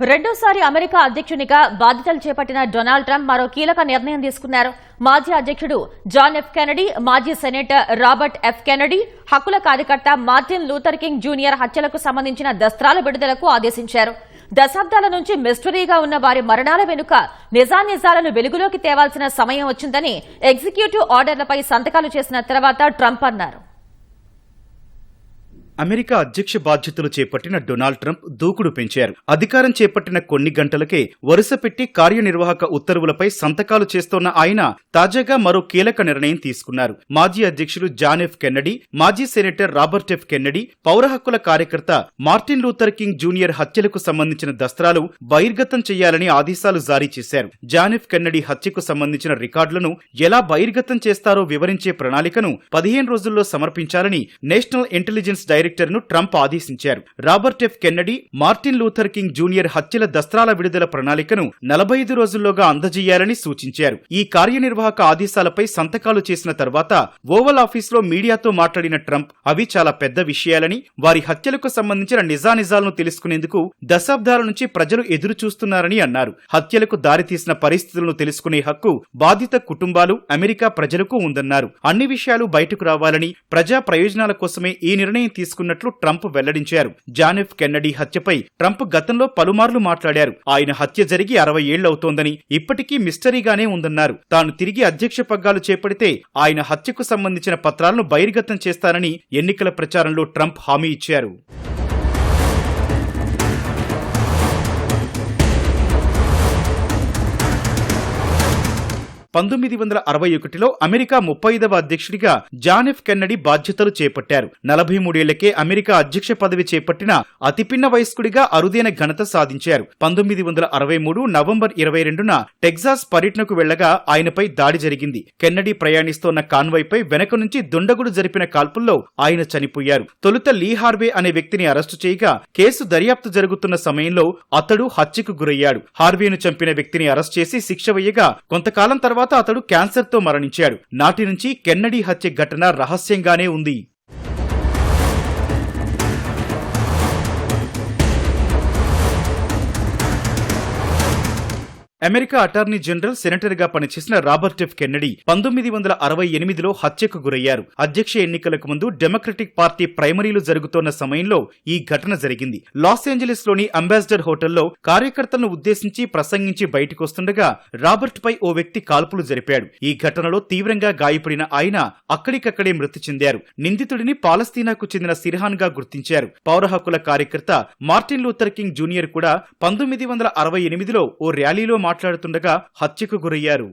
రెండోసారి అమెరికా అధ్యక్షునిగా బాధ్యతలు చేపట్టిన డొనాల్డ్ ట్రంప్ మరో కీలక నిర్ణయం తీసుకున్నారు. మాజీ అధ్యక్షుడు జాన్ ఎఫ్ కెనడీ మాజీ సెనేటర్ రాబర్ట్ ఎఫ్ కెనడీ హక్కుల కార్యకర్త మార్టిన్ లూథర్ కింగ్ జూనియర్ హత్యలకు సంబంధించిన దస్త్రాల విడుదలకు ఆదేశించారు. దశాబ్దాల నుంచి మిస్టరీగా ఉన్న వారి మరణాల వెనుక నిజానిజాలను వెలుగులోకి తేవాల్సిన సమయం వచ్చిందని ఎగ్జిక్యూటివ్ ఆర్డర్లపై సంతకాలు చేసిన తర్వాత ట్రంప్ అన్నారు. అమెరికా అధ్యక్ష బాధ్యతలు చేపట్టిన డొనాల్డ్ ట్రంప్ దూకుడు పెంచారు. అధికారం చేపట్టిన కొన్ని గంటలకే వరుస పెట్టి కార్యనిర్వాహక ఉత్తర్వులపై సంతకాలు చేస్తోన్న ఆయన తాజాగా మరో కీలక నిర్ణయం తీసుకున్నారు. మాజీ అధ్యక్షులు జాన్ ఎఫ్ కెన్నడీ మాజీ సెనేటర్ రాబర్ట్ ఎఫ్ కెన్నడీ పౌర హక్కుల కార్యకర్త మార్టిన్ లూథర్ కింగ్ జూనియర్ హత్యలకు సంబంధించిన దస్త్రాలు బహిర్గతం చేయాలని ఆదేశాలు జారీ చేశారు. జాన్ ఎఫ్ కెన్నడీ హత్యకు సంబంధించిన రికార్డులను ఎలా బహిర్గతం చేస్తారో వివరించే ప్రణాళికను పదిహేను రోజుల్లో సమర్పించాలని నేషనల్ ఇంటెలిజెన్స్ డైరెక్టర్ ను ట్రంప్ ఆదేశించారు. Robert F. Kennedy Martin Luther King junior హత్యల దస్త్రాల విడుదల ప్రణాళికను నలభై ఐదు రోజుల్లోగా అందజేయాలని సూచించారు. ఈ కార్యనిర్వాహక ఆదేశాలపై సంతకాలు చేసిన తర్వాత ఓవల్ ఆఫీస్లో మీడియాతో మాట్లాడిన ట్రంప్ అవి చాలా పెద్ద విషయాలని వారి హత్యలకు సంబంధించిన నిజానిజాలను తెలుసుకునేందుకు దశాబ్దాల నుంచి ప్రజలు ఎదురు చూస్తున్నారని అన్నారు. హత్యలకు దారితీసిన పరిస్థితులను తెలుసుకునే హక్కు బాధిత కుటుంబాలు అమెరికా ప్రజలకు ఉందన్నారు. అన్ని విషయాలు బయటకు రావాలని ప్రజా ప్రయోజనాల కోసమే ఈ నిర్ణయం తీసుకున్నట్లు ట్రంప్ వెల్లడించారు. జానెఫ్ కెన్నడీ హత్యపై ట్రంప్ గతంలో పలుమార్లు మాట్లాడారు. ఆయన హత్య జరిగి అరవై ఏళ్ళవుతోందని ఇప్పటికీ మిస్టరీగానే ఉందన్నారు. తాను తిరిగి అధ్యక్ష పగ్గాలు చేపడితే ఆయన హత్యకు సంబంధించిన పత్రాలను బహిర్గతం చేస్తారని ఎన్నికల ప్రచారంలో ట్రంప్ హామీ ఇచ్చారు. పంతొమ్మిది వందల అరవై ఒకటిలో అమెరికా ముప్పై ఐదవ అధ్యక్షుడిగా జాన్ ఎఫ్ కెన్నడీ బాధ్యతలు చేపట్టారు. నలభై మూడేళ్ళకే అమెరికా అధ్యక్ష పదవి చేపట్టిన అతిపిన్న వయస్కుడిగా అరుదైన ఘనత సాధించారు. పంతొమ్మిది వందల అరవై మూడు నవంబర్ ఇరవై రెండున టెక్సాస్ పర్యటనకు వెళ్ళగా ఆయనపై దాడి జరిగింది. కెన్నడీ ప్రయాణిస్తోన్న కాన్వాయ్పై వెనక నుంచి దుండగుడు జరిపిన కాల్పుల్లో ఆయన చనిపోయారు. తొలుత లీ హార్వే అనే వ్యక్తిని అరెస్టు చేయగా కేసు దర్యాప్తు జరుగుతున్న సమయంలో అతడు హత్యకు గురయ్యాడు. హార్వేను చంపిన వ్యక్తిని అరెస్ట్ చేసి శిక్ష వేయగా కొంతకాలం తర్వాత తర్వాత అతడు క్యాన్సర్తో మరణించాడు. నాటి నుంచి కెన్నడీ హత్య ఘటన రహస్యంగానే ఉంది. అమెరికా అటార్నీ జనరల్ సెనేటర్గా పనిచేసిన రాబర్ట్ ఎఫ్ కెన్నడీ పంతొమ్మిది వందల అరవై ఎనిమిదిలో హత్యకు గురయ్యారు. అధ్యక్ష ఎన్నికలకు ముందు డెమోక్రటిక్ పార్టీ ప్రైమరీలు జరుగుతోన్న సమయంలో ఈ ఘటన జరిగింది. లాస్ ఏంజలీస్లోని అంబాసిడర్ హోటల్లో కార్యకర్తలను ఉద్దేశించి ప్రసంగించి బయటకొస్తుండగా రాబర్ట్ పై ఓ వ్యక్తి కాల్పులు జరిపాడు. ఈ ఘటనలో తీవ్రంగా గాయపడిన ఆయన అక్కడికక్కడే మృతి చెందారు. నిందితుడిని పాలస్తీనాకు చెందిన సిర్హాన్గా గుర్తించారు. పౌర హక్కుల కార్యకర్త మార్టిన్ లూథర్ కింగ్ జూనియర్ కూడా పంతొమ్మిది వందల అరవై ఎనిమిదిలో ఓ ర్యాలీలో మాట్లాడుతుండగా హత్యకు గురయ్యారు.